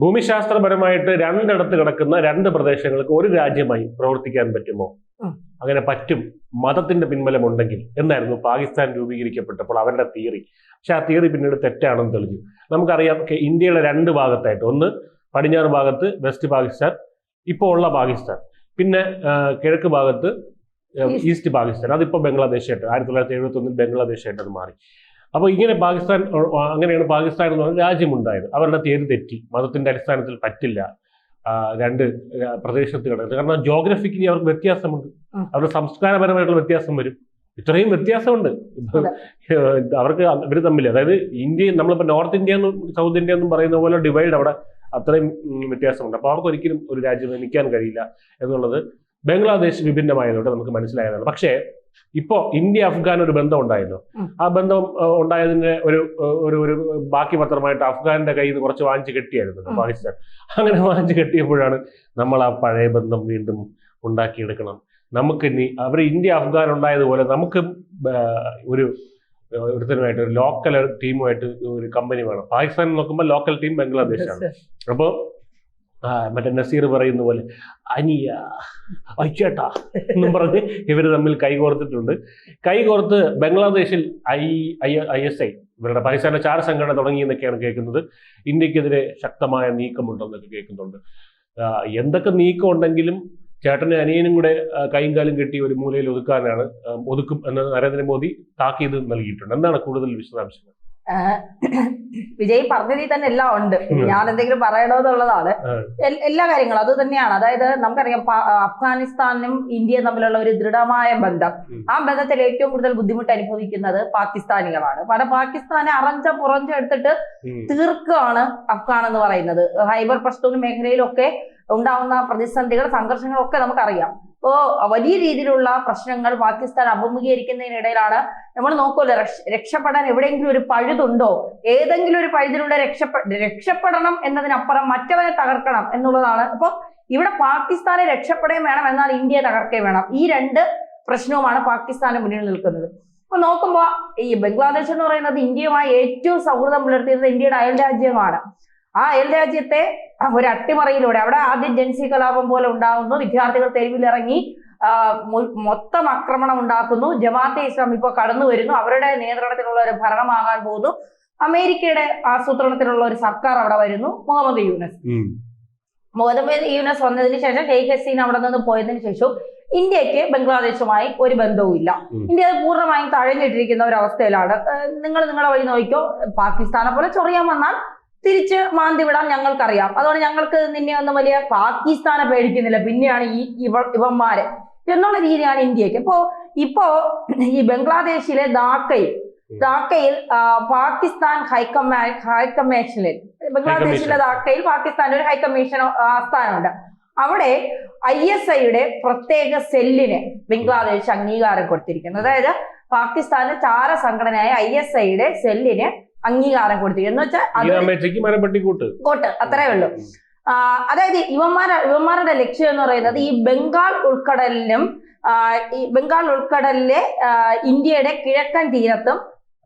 ഭൂമിശാസ്ത്രപരമായിട്ട് രണ്ടിടത്ത് കിടക്കുന്ന രണ്ട് പ്രദേശങ്ങൾക്ക് ഒരു രാജ്യമായി പ്രവർത്തിക്കാൻ പറ്റുമോ? അങ്ങനെ പറ്റും. മതത്തിന്റെ പിൻബലമുണ്ടെങ്കിൽ. എന്നായിരുന്നു പാകിസ്ഥാൻ രൂപീകരിക്കപ്പെട്ടപ്പോൾ അവരുടെ തിയറി. പക്ഷെ ആ തിയറി പിന്നീട് തെറ്റാണെന്ന് തെളിഞ്ഞു. നമുക്കറിയാം ഇന്ത്യയുടെ രണ്ട് ഭാഗത്തായിട്ട്. ഒന്ന് പടിഞ്ഞാറ് ഭാഗത്ത് വെസ്റ്റ് പാകിസ്ഥാൻ ഇപ്പോൾ ഉള്ള പാകിസ്ഥാൻ. പിന്നെ കിഴക്ക് ഭാഗത്ത് ഈസ്റ്റ്. ഈസ്റ്റ് പാകിസ്ഥാൻ. അതിപ്പോൾ ബംഗ്ലാദേശായിട്ട്. ആയിരത്തി തൊള്ളായിരത്തി എഴുപത്തി ഒന്നിൽ ബംഗ്ലാദേശായിട്ട് അത് മാറി. അപ്പോൾ ഇങ്ങനെ പാകിസ്ഥാൻ അങ്ങനെയാണ് പാകിസ്ഥാൻ എന്ന് പറഞ്ഞ രാജ്യമുണ്ടായത്. അവരുടെ തേര് തെറ്റി. മതത്തിന്റെ അടിസ്ഥാനത്തിൽ പറ്റില്ല. രണ്ട് പ്രദേശത്ത് കിടക്കുന്നത്. കാരണം ജോഗ്രഫിക്കലി അവർക്ക് വ്യത്യാസമുണ്ട്. അവരുടെ സംസ്കാരപരമായിട്ടുള്ള വ്യത്യാസം വരും. ഇത്രയും വ്യത്യാസമുണ്ട്. അവർക്ക് ഇവർ തമ്മിൽ അതായത് ഇന്ത്യ നമ്മളിപ്പോൾ നോർത്ത് ഇന്ത്യ എന്നും സൗത്ത് ഇന്ത്യ എന്നും പറയുന്ന പോലെ ഡിവൈഡ് അവിടെ അത്രയും വ്യത്യാസമുണ്ട്. അപ്പോൾ അവർക്ക് ഒരിക്കലും ഒരു രാജ്യം നിൽക്കാൻ കഴിയില്ല എന്നുള്ളത് ബംഗ്ലാദേശ് വിഭിന്നമായതോടെ നമുക്ക് മനസ്സിലായതാണ്. പക്ഷേ ഇപ്പോ ഇന്ത്യ അഫ്ഗാൻ ഒരു ബന്ധം ഉണ്ടായല്ലോ ആ ബന്ധം ഉണ്ടായതിന്റെ ഒരു ഒരു ഒരു ബാക്കി പത്രമായിട്ട് അഫ്ഗാന്റെ കയ്യിൽ നിന്ന് കുറച്ച് വാങ്ങിച്ച് കെട്ടിയായിരുന്നു പാകിസ്ഥാൻ. അങ്ങനെ വാങ്ങിച്ച് കെട്ടിയപ്പോഴാണ് നമ്മൾ ആ പഴയ ബന്ധം വീണ്ടും ഉണ്ടാക്കിയെടുക്കണം. നമുക്ക് ഇനി അവർ ഇന്ത്യ അഫ്ഗാൻ ഉണ്ടായതുപോലെ നമുക്ക് ഒരു ഒരുത്തരുമായിട്ട് ഒരുത്തനുമായിട്ട് ഒരു ലോക്കൽ ടീമുമായിട്ട് ഒരു കമ്പനി വേണം. പാകിസ്ഥാൻ നോക്കുമ്പോൾ ലോക്കൽ ടീം ബംഗ്ലാദേശാണ്. അപ്പോൾ മറ്റേ നസീർ പറയുന്ന പോലെ അനിയ അയ്യേട്ടാ എന്നും പറഞ്ഞ് ഇവർ തമ്മിൽ കൈകോർത്തിട്ടുണ്ട് കൈകോർത്ത് ബംഗ്ലാദേശിൽ I I I S I ഇവരുടെ പാകിസ്ഥാന ചാര സംഘടന തുടങ്ങി എന്നൊക്കെയാണ് കേൾക്കുന്നത്. ഇന്ത്യക്കെതിരെ ശക്തമായ നീക്കമുണ്ടെന്നൊക്കെ കേൾക്കുന്നുണ്ട്. എന്തൊക്കെ നീക്കം ഉണ്ടെങ്കിലും ചേട്ടനെ അനിയനും കൂടെ കൈയും കാലും കെട്ടി ഒരു മൂലയിൽ ഒതുക്കാനാണ് ഒതുക്കും എന്ന് നരേന്ദ്രമോദി താക്കീത് നൽകിയിട്ടുണ്ട്. എന്താണ് കൂടുതൽ വിശദാംശങ്ങൾ? വിജയ് പറഞ്ഞതിൽ തന്നെ എല്ലാം ഉണ്ട്. ഞാൻ എന്തെങ്കിലും പറയണമെന്നുള്ളതാണ് ആ. എല്ലാ കാര്യങ്ങളും അത് തന്നെയാണ്. അതായത് നമുക്കറിയാം അഫ്ഗാനിസ്ഥാനും ഇന്ത്യയും തമ്മിലുള്ള ഒരു ദൃഢമായ ബന്ധം. ആ ബന്ധത്തിൽ ഏറ്റവും കൂടുതൽ ബുദ്ധിമുട്ട് അനുഭവിക്കുന്നത് പാകിസ്ഥാനികളാണ്. കാരണം പാകിസ്ഥാനെ അറഞ്ച പുറഞ്ച എടുത്തിട്ട്. തീർക്കുകയാണ് അഫ്ഗാൻ എന്ന് പറയുന്നത്. ഹൈബർ പഷ്തൂൺ മേഖലയിലൊക്കെ ഉണ്ടാവുന്ന പ്രതിസന്ധികൾ സംഘർഷങ്ങളൊക്കെ നമുക്കറിയാം. അപ്പോ വലിയ രീതിയിലുള്ള പ്രശ്നങ്ങൾ പാകിസ്ഥാൻ അഭിമുഖീകരിക്കുന്നതിനിടയിലാണ്. നമ്മൾ നോക്കുമല്ലോ രക്ഷ- രക്ഷപ്പെടാൻ എവിടെയെങ്കിലും ഒരു പഴുതുണ്ടോ? ഏതെങ്കിലും ഒരു പഴുതിലൂടെ രക്ഷപ്പെ രക്ഷപ്പെടണം എന്നതിനപ്പുറം മറ്റവനെ തകർക്കണം എന്നുള്ളതാണ്. അപ്പൊ ഇവിടെ പാകിസ്ഥാനെ രക്ഷപ്പെടുകയും വേണം എന്നാൽ ഇന്ത്യയെ തകർക്കുകയും വേണം. ഈ രണ്ട് പ്രശ്നവുമാണ് പാകിസ്ഥാന് മുന്നിൽ നിൽക്കുന്നത്. അപ്പൊ നോക്കുമ്പോൾ ഈ ബംഗ്ലാദേശ് എന്ന് പറയുന്നത് ഇന്ത്യയുമായി ഏറ്റവും സൗഹൃദം പുലർത്തിയിരുന്നത് ഇന്ത്യയുടെ അയൽ രാജ്യമാണ്. ആ അയൽ രാജ്യത്തെ ഒരു അട്ടിമറിയിലൂടെ അവിടെ ആദ്യം ജൻസി കലാപം പോലെ ഉണ്ടാവുന്നു വിദ്യാർത്ഥികൾ തെരുവിലിറങ്ങി മൊത്തം ആക്രമണം ഉണ്ടാക്കുന്നു ജമാഅത്തെ ഇസ്ലാം ഇപ്പോൾ കടന്നു വരുന്നു അവരുടെ നിയന്ത്രണത്തിലുള്ള ഒരു ഭരണമാകാൻ പോകുന്നു അമേരിക്കയുടെ ആസൂത്രണത്തിലുള്ള ഒരു സർക്കാർ അവിടെ വരുന്നു മുഹമ്മദ് യൂനസ്. മുഹമ്മദ് യൂനസ് വന്നതിന് ശേഷം ഷെയ്ഖ് ഹസീൻ അവിടെ നിന്ന് പോയതിന് ശേഷം ഇന്ത്യയ്ക്ക് ബംഗ്ലാദേശുമായി ഒരു ബന്ധവും ഇല്ല. ഇന്ത്യ അത് പൂർണമായും തഴഞ്ഞിട്ടിരിക്കുന്ന ഒരു അവസ്ഥയിലാണ്. നിങ്ങൾ നിങ്ങളുടെ വഴി നോക്കിക്കോ പാകിസ്ഥാനെ പോലെ ചൊറിയാൻ വന്നാൽ തിരിച്ച് മാന്തി വിടാൻ ഞങ്ങൾക്കറിയാം. അതുകൊണ്ട് ഞങ്ങൾക്ക് നിന്നെ ഒന്നും വലിയ പാകിസ്ഥാനെ പേടിക്കുന്നില്ല. പിന്നെയാണ് ഈ ഇവ ഇവന്മാര്. എന്നുള്ള രീതിയാണ് ഇന്ത്യയ്ക്ക്. ഇപ്പോ ഇപ്പോ ഈ ബംഗ്ലാദേശിലെ ധാക്കയിൽ ധാക്കയിൽ പാകിസ്ഥാൻ ഹൈക്കമാ ഹൈക്കമ്മീഷനിൽ ബംഗ്ലാദേശിലെ ധാക്കയിൽ പാകിസ്ഥാന്റെ ഒരു ഹൈക്കമ്മീഷൻ ആസ്ഥാനമുണ്ട് അവിടെ ഐ എസ് ഐയുടെ പ്രത്യേക സെല്ലിന് ബംഗ്ലാദേശ് അംഗീകാരം കൊടുത്തിരിക്കുന്നു. അതായത് പാകിസ്ഥാന്റെ ചാര സംഘടനയായ ഐ എസ് ഐയുടെ സെല്ലിന് അംഗീകാരം കൊടുത്തു. എന്ന് വെച്ചാൽ കോട്ട്. അത്രേ ഉള്ളൂ. അതായത് ഇവന്മാര ഇവന്മാരുടെ ലക്ഷ്യം എന്ന് പറയുന്നത് ഈ ബംഗാൾ ഉൾക്കടലിലും ഈ ബംഗാൾ ഉൾക്കടലിലെ ഇന്ത്യയുടെ കിഴക്കൻ തീരത്തും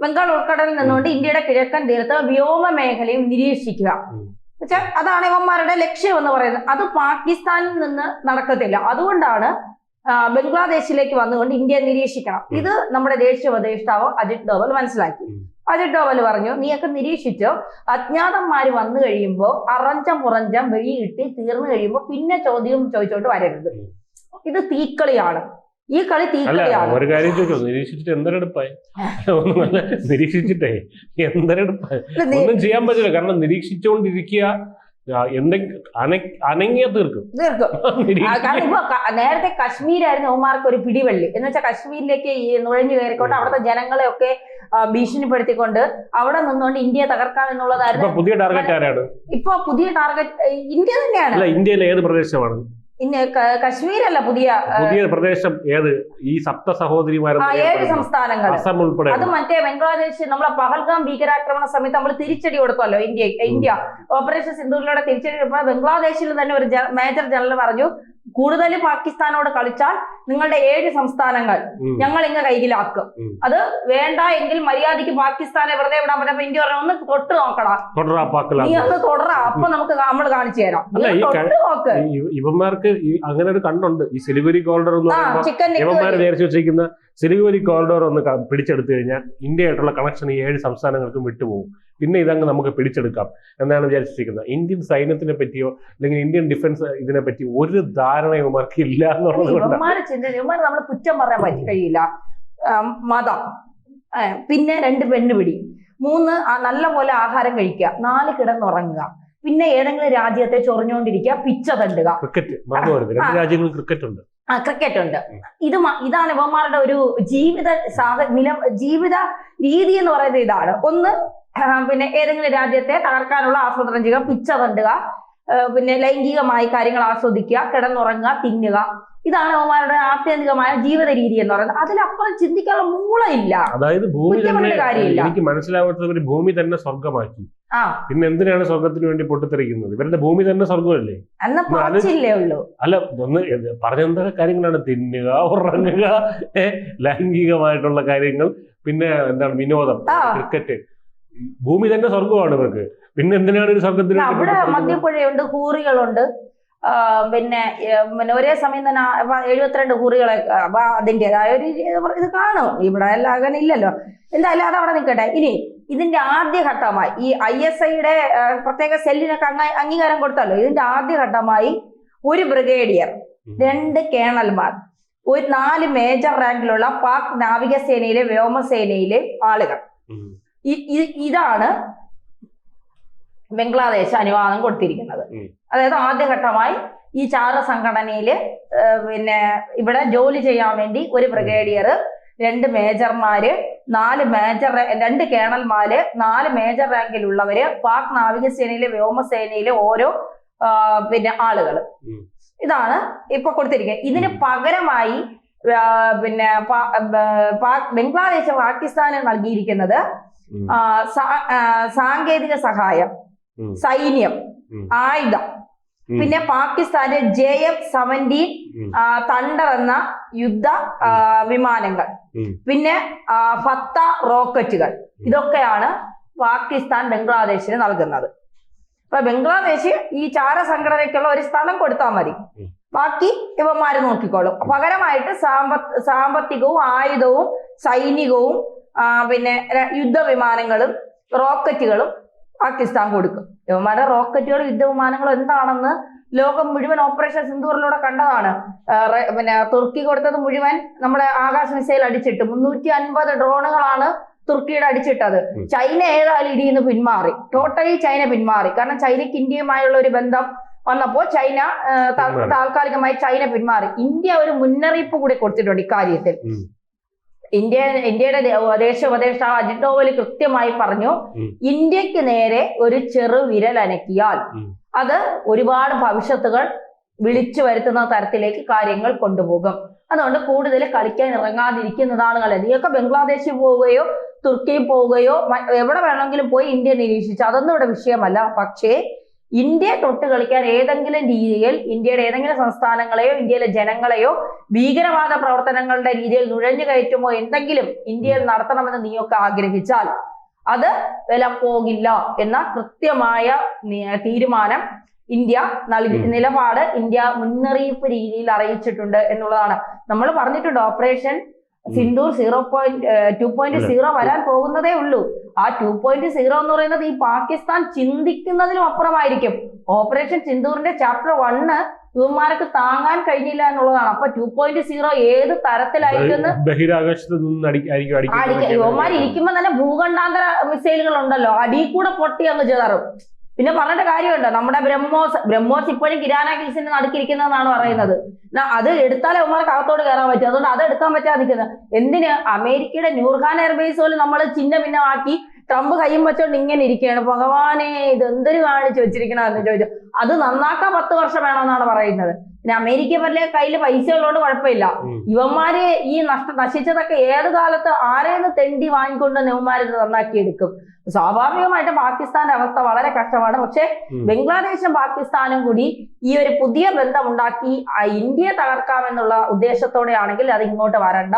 ബംഗാൾ ഉൾക്കടലിൽ നിന്നുകൊണ്ട് ഇന്ത്യയുടെ കിഴക്കൻ തീരത്ത് വ്യോമ മേഖലയും നിരീക്ഷിക്കുക. വെച്ചാൽ അതാണ് ഇവന്മാരുടെ ലക്ഷ്യം എന്ന് പറയുന്നത്. അത് പാകിസ്ഥാനിൽ നിന്ന് നടക്കത്തില്ല. അതുകൊണ്ടാണ് ബംഗ്ലാദേശിലേക്ക് വന്നുകൊണ്ട് ഇന്ത്യ നിരീക്ഷിക്കണം. ഇത് നമ്മുടെ ദേശീയ ഉപദേഷ്ടാവ് അജിത് ഡോവൽ മനസ്സിലാക്കി. അജിത് ഡോവൽ പറഞ്ഞു നീയൊക്കെ നിരീക്ഷിച്ചോ? അജ്ഞാതന്മാര് വന്നു കഴിയുമ്പോൾ അറഞ്ചം പുറഞ്ചം വെഴി കിട്ടി തീർന്നു കഴിയുമ്പോൾ പിന്നെ ചോദ്യം ചോദിച്ചോട്ട് വരരുത്. ഇത് തീക്കളിയാണ്. ഈ കളി തീക്കളിയാണ്. ഒരു കാര്യം ചോദിച്ചോ? നിരീക്ഷിച്ചിട്ട് എന്തൊരെടുപ്പായി നിരീക്ഷിച്ചിട്ടേ എന്തൊരെടുപ്പായി ഒന്നും ചെയ്യാൻ പറ്റില്ല. കാരണം നിരീക്ഷിച്ചുകൊണ്ടിരിക്കുക അന അനങ്ങിയ തീർക്കും. തീർക്കും. നേരത്തെ കശ്മീരായിരുന്നു ഉമാർക്ക് ഒരു പിടിവള്ളി. എന്ന് വെച്ചാൽ കശ്മീരിലേക്ക് ഈ നുഴഞ്ഞു കയറിക്കോട്ടെ അവിടുത്തെ ജനങ്ങളെ ഒക്കെ ഭീഷണിപ്പെടുത്തിക്കൊണ്ട് അവിടെ നിന്നുകൊണ്ട് ഇന്ത്യയെ തകർക്കാം എന്നുള്ളതായിരുന്നു. പുതിയ ടാർഗറ്റ് ആരാണ്? ഇപ്പൊ പുതിയ ടാർഗറ്റ് ഇന്ത്യ തന്നെയാണ്. ഇന്ത്യയിലെ ഏത് പ്രദേശമാണ്? കശ്മീരല്ല പുതിയ പുതിയ പ്രദേശം ഏത്? ഈ സപ്ത സഹോദരിമാരും ഏഴ് സംസ്ഥാനങ്ങൾ അസം ഉൾപ്പെടെ. അത് മറ്റേ ബംഗ്ലാദേശ് നമ്മളെ പഹൽഗാം ഭീകരാക്രമണ സമയത്ത് നമ്മൾ തിരിച്ചടി കൊടുത്തല്ലോ ഇന്ത്യ ഇന്ത്യ. ഓപ്പറേഷൻ സിന്ധുവിലൂടെ തിരിച്ചടി കൊടുത്ത ബംഗ്ലാദേശിൽ തന്നെ ഒരു മേജർ ജനറൽ പറഞ്ഞു കൂടുതൽ പാകിസ്ഥാനോട് കളിച്ചാൽ നിങ്ങളുടെ ഏഴ് സംസ്ഥാനങ്ങൾ ഞങ്ങൾ ഇങ്ങ് കയ്യിലാക്കും അത് വേണ്ട എങ്കിൽ മര്യാദയ്ക്ക് പാകിസ്ഥാനെ വെറുതെ വിടാൻ പറ്റും. ഇന്ത്യ പറഞ്ഞ ഒന്ന് തൊട്ട് നോക്കടാ. നീ ഒന്ന് തുടരാ അപ്പൊ നമുക്ക് നമ്മൾ കാണിച്ചു തരാം. തൊട്ട് നോക്ക്. ഇവന്മാർക്ക് അങ്ങനെ ഒരു കണ്ടുണ്ട് ഈ സിലിഗുരി കോറിഡോർ ഇവന്മാർ വെച്ചിരിക്കുന്ന സിലിഗുരി കോറിഡോർ ഒന്ന് പിടിച്ചെടുത്തു കഴിഞ്ഞാൽ ഇന്ത്യയായിട്ടുള്ള കണക്ഷൻ ഈ ഏഴ് സംസ്ഥാനങ്ങൾക്കും വിട്ടുപോകും. പിന്നെ ഇതങ്ങ് നമുക്ക് പിടിച്ചെടുക്കാം എന്നാണ് വിചാരിച്ചിരിക്കുന്നത്. ഇന്ത്യൻ സൈന്യത്തിനെ പറ്റിയോ അല്ലെങ്കിൽ ഇന്ത്യൻ ഡിഫൻസ് ഇതിനെ പറ്റി ഒരു ധാരണ ഇവന്മാർക്ക് ഇല്ല എന്നുള്ളത് ചിന്ത നമ്മൾ കുറ്റം പറയാൻ പറ്റി കഴിയില്ല. മതം. പിന്നെ രണ്ട് പെണ്ണുപിടി മൂന്ന് നല്ല പോലെ ആഹാരം കഴിക്കുക. നാല് കിടന്നുറങ്ങുക. പിന്നെ ഏതെങ്കിലും രാജ്യത്തെ ചൊറിഞ്ഞുകൊണ്ടിരിക്കുക. പിച്ച തണ്ടുക. ക്രിക്കറ്റ്. രണ്ട് രാജ്യങ്ങളിൽ ക്രിക്കറ്റ് ഉണ്ട്. ആ ക്രിക്കറ്റ് ഉണ്ട്. ഇത് ഇതാണ് ഇവന്മാരുടെ ഒരു ജീവിത സാഹ നില ജീവിത രീതി എന്ന് പറയുന്നത് ഇതാണ്. ഒന്ന് പിന്നെ ഏതെങ്കിലും രാജ്യത്തെ തകർക്കാനുള്ള ആസൂത്രണം ചെയ്യുക പിച്ച തണ്ടുക പിന്നെ ലൈംഗികമായി കാര്യങ്ങൾ ആസ്വദിക്കുക കിടന്നുറങ്ങുക തിന്നുക ഇതാണ് അവന്മാരുടെ ആത്യന്തികമായ ജീവിത രീതി എന്ന് പറയുന്നത്. അതിലപ്പുറം ചിന്തിക്കാനുള്ള മൂളയില്ല. അതായത് ഭൂമി. എനിക്ക് മനസ്സിലാവാത്തത് ഭൂമി തന്നെ സ്വർഗമാക്കി ആ. പിന്നെ എന്തിനാണ് സ്വർഗത്തിന് വേണ്ടി പൊട്ടിത്തെറിക്കുന്നത്? ഇവരുടെ ഭൂമി തന്നെ സ്വർഗമല്ലേ അല്ല ഒന്ന് പറഞ്ഞ എന്തൊക്കെ കാര്യങ്ങളാണ്? തിന്നുക ഉറങ്ങുക ലൈംഗികമായിട്ടുള്ള കാര്യങ്ങൾ പിന്നെ എന്താണ് വിനോദം ക്രിക്കറ്റ്. ഭൂമി തന്നെ സ്വർഗമാണ് ഇവർക്ക്. പിന്നെ എന്തിനാണ് ഒരു സ്വർഗത്തിന് അവിടെ? മദ്യപ്പുഴയുണ്ട് ഹൂറികളുണ്ട്. പിന്നെ പിന്നെ ഒരേ സമയം തന്നെ എഴുപത്തിരണ്ട് കുറികളെ അപ്പൊ അതിന്റെതായ ഒരു ഇത് കാണും. ഇവിടെ എല്ലാം അങ്ങനെ ഇല്ലല്ലോ. എന്തായാലും അത് അവിടെ നിൽക്കട്ടെ ഇനി ഇതിന്റെ ആദ്യ ഘട്ടമായി ഈ ഐ എസ് ഐയുടെ പ്രത്യേക സെല്ലിനൊക്കെ അങ്ങ അംഗീകാരം കൊടുത്തല്ലോ ഇതിന്റെ ആദ്യ ഘട്ടമായി ഒരു ബ്രിഗേഡിയർ രണ്ട് കേണൽമാർ ഒരു നാല് മേജർ റാങ്കിലുള്ള പാക് നാവികസേനയിലെ വ്യോമസേനയിലെ ആളുകൾ. ഇതാണ് ബംഗ്ലാദേശ് അനുവാദം കൊടുത്തിരിക്കുന്നത്. അതായത് ആദ്യഘട്ടമായി ഈ ചാര സംഘടനയിൽ പിന്നെ ഇവിടെ ജോലി ചെയ്യാൻ വേണ്ടി ഒരു ബ്രിഗേഡിയർ രണ്ട് മേജർമാര് നാല് മേജർ രണ്ട് കേണൽമാര് നാല് മേജർ റാങ്കിലുള്ളവര് പാക് നാവികസേനയിലെ വ്യോമസേനയിലെ ഓരോ പിന്നെ ആളുകൾ ഇതാണ് ഇപ്പൊ കൊടുത്തിരിക്കുന്നത്. ഇതിന് പകരമായി പിന്നെ ബംഗ്ലാദേശ് പാകിസ്ഥാന് നൽകിയിരിക്കുന്നത് സാങ്കേതിക സഹായം. സൈന്യം. ആയുധം. പിന്നെ പാകിസ്ഥാന് ജെ എഫ് സെവന്റീൻ തണ്ടർ എന്ന യുദ്ധ വിമാനങ്ങൾ. പിന്നെ ഫത്ത റോക്കറ്റുകൾ. ഇതൊക്കെയാണ് പാകിസ്ഥാൻ ബംഗ്ലാദേശിന് നൽകുന്നത്. അപ്പൊ ബംഗ്ലാദേശ് ഈ ചാര സംഘടനയ്ക്കുള്ള ഒരു സ്ഥലം കൊടുത്താൽ മതി. ബാക്കി ഇവന്മാര് നോക്കിക്കോളും. പകരമായിട്ട് സാമ്പ- സാമ്പത്തികവും ആയുധവും സൈനികവും പിന്നെ യുദ്ധ യുദ്ധവിമാനങ്ങളും റോക്കറ്റുകളും പാകിസ്ഥാൻ കൊടുക്കും. ഇവന്മാരുടെ റോക്കറ്റുകളും യുദ്ധവിമാനങ്ങളും എന്താണെന്ന് ലോകം മുഴുവൻ ഓപ്പറേഷൻ സിന്ദൂറിലൂടെ കണ്ടതാണ്. പിന്നെ തുർക്കി കൊടുത്തത് മുഴുവൻ നമ്മുടെ ആകാശ മിസൈൽ അടിച്ചിട്ട്. മുന്നൂറ്റി അൻപത് ഡ്രോണുകളാണ് തുർക്കിയുടെ അടിച്ചിട്ടത്. ചൈന ഏതായാലും ഇതിൽ നിന്ന് പിന്മാറി. ടോട്ടലി ചൈന പിന്മാറി. കാരണം ചൈനയ്ക്ക് ഇന്ത്യയുമായുള്ള ഒരു ബന്ധം വന്നപ്പോൾ ചൈന താൽക്കാലികമായി ചൈന പിന്മാറി. ഇന്ത്യ ഒരു മുന്നറിയിപ്പ് കൂടി കൊടുത്തിട്ടുണ്ട് ഇക്കാര്യത്തിൽ. ഇന്ത്യ ഇന്ത്യയുടെ ദേ- ദേശീയ ഉപദേഷ്ടാവ് അജിത് ഡോവൽ കൃത്യമായി പറഞ്ഞു ഇന്ത്യയ്ക്ക് നേരെ ഒരു ചെറു വിരൽ അനക്കിയാൽ അത് ഒരുപാട് ഭവിഷ്യത്തുകൾ വിളിച്ചു വരുത്തുന്ന തരത്തിലേക്ക് കാര്യങ്ങൾ കൊണ്ടുപോകും. അതുകൊണ്ട് കൂടുതൽ കളിക്കാൻ ഇറങ്ങാതിരിക്കുന്നതാണ് നല്ലത് നീയൊക്കെ ബംഗ്ലാദേശിൽ പോവുകയോ തുർക്കിയിൽ പോവുകയോ എവിടെ വേണമെങ്കിലും പോയി ഇന്ത്യ നിരീക്ഷിച്ചു. അതൊന്നും ഇവിടെ വിഷയമല്ല. പക്ഷേ ഇന്ത്യ തൊട്ട് കളിക്കാൻ ഏതെങ്കിലും രീതിയിൽ ഇന്ത്യയുടെ ഏതെങ്കിലും സംസ്ഥാനങ്ങളെയോ ഇന്ത്യയിലെ ജനങ്ങളെയോ ഭീകരവാദ പ്രവർത്തനങ്ങളുടെ രീതിയിൽ നുഴഞ്ഞു കയറ്റുമോ എന്തെങ്കിലും ഇന്ത്യയിൽ നടത്തണമെന്ന് നീയൊക്കെ ആഗ്രഹിച്ചാൽ അത് വില പോകില്ല എന്ന കൃത്യമായ തീരുമാനം ഇന്ത്യ നൽകി. നിലപാട് ഇന്ത്യ മുന്നറിയിപ്പ് രീതിയിൽ അറിയിച്ചിട്ടുണ്ട് എന്നുള്ളതാണ്. നമ്മൾ പറഞ്ഞിട്ടുണ്ട് Operation Sindoor zero point two point zero വരാൻ പോകുന്നതേ ഉള്ളൂ. ആ ടു പോയിന്റ് സീറോ എന്ന് പറയുന്നത് ഈ പാകിസ്ഥാൻ ചിന്തിക്കുന്നതിനും അപ്പുറമായിരിക്കും. ഓപ്പറേഷൻ സിന്ദൂറിന്റെ ചാപ്റ്റർ വണ്ണ് യുവന്മാർക്ക് താങ്ങാൻ കഴിഞ്ഞില്ല എന്നുള്ളതാണ്. അപ്പൊ ടു പോയിന്റ് സീറോ ഏത് തരത്തിലായിരിക്കും ബഹിരാകാശത്ത് യുവന്മാർ ഇരിക്കുമ്പോ തന്നെ ഭൂഖണ്ഡാന്തര മിസൈലുകൾ ഉണ്ടല്ലോ അടിയിൽ കൂടെ പൊട്ടി അങ്ങ് ചേറും പിന്നെ പറഞ്ഞിട്ട് കാര്യമുണ്ടോ? നമ്മുടെ ബ്രഹ്മോസ് ബ്രഹ്മോസ് ഇപ്പോഴും കിരാന ഹിൽസിന്റെ നടുക്കിരിക്കുന്നതെന്നാണ് പറയുന്നത്. അത് എടുത്താലേ ഉമ്മർക്ക് അകത്തോട് കയറാൻ പറ്റും. അതുകൊണ്ട് അത് എടുക്കാൻ പറ്റാതെ നിൽക്കുന്നത് എന്തിന്? അമേരിക്കയുടെ ന്യൂർഖാൻ എയർബേസ് പോലും നമ്മൾ ചിഹ്ന ഭിന്നമാക്കി ട്രംപ് കയ്യും വെച്ചോണ്ട് ഇങ്ങനെ ഇരിക്കുകയാണ്. ഭഗവാനെ ഇത് എന്തൊരു കാണിച്ചു വെച്ചിരിക്കണമെന്ന് ചോദിച്ചു. അത് നന്നാക്കാൻ പത്ത് വർഷം വേണമെന്നാണ് പറയുന്നത്. പിന്നെ അമേരിക്ക പറഞ്ഞ കയ്യിൽ പൈസ ഉള്ളതുകൊണ്ട് കുഴപ്പമില്ല. യുവന്മാര് ഇവന്മാര് ഈ നഷ്ട നശിച്ചതൊക്കെ ഏത് കാലത്ത് ആരെയെന്ന് തെണ്ടി വാങ്ങിക്കൊണ്ട് നെവന്മാര് ഇത് നന്നാക്കി എടുക്കും. സ്വാഭാവികമായിട്ട് പാകിസ്ഥാന്റെ അവസ്ഥ വളരെ കഷ്ടമാണ്. പക്ഷെ ബംഗ്ലാദേശും പാകിസ്ഥാനും കൂടി ഈ ഒരു പുതിയ ബന്ധം ഉണ്ടാക്കി ആ ഇന്ത്യയെ തകർക്കാമെന്നുള്ള ഉദ്ദേശത്തോടെ ആണെങ്കിൽ അത് ഇങ്ങോട്ട് വരണ്ട.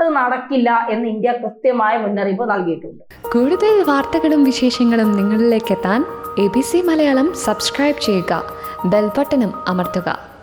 അത് നടക്കില്ല എന്ന് ഇന്ത്യ കൃത്യമായ മുന്നറിയിപ്പ് നൽകിയിട്ടുണ്ട്. കൂടുതൽ വാർത്തകളും വിശേഷങ്ങളും നിങ്ങളിലേക്ക് എത്താൻ A B C Malayalam subscribe ചെയ്യുക. ബെൽബട്ടനും അമർത്തുക.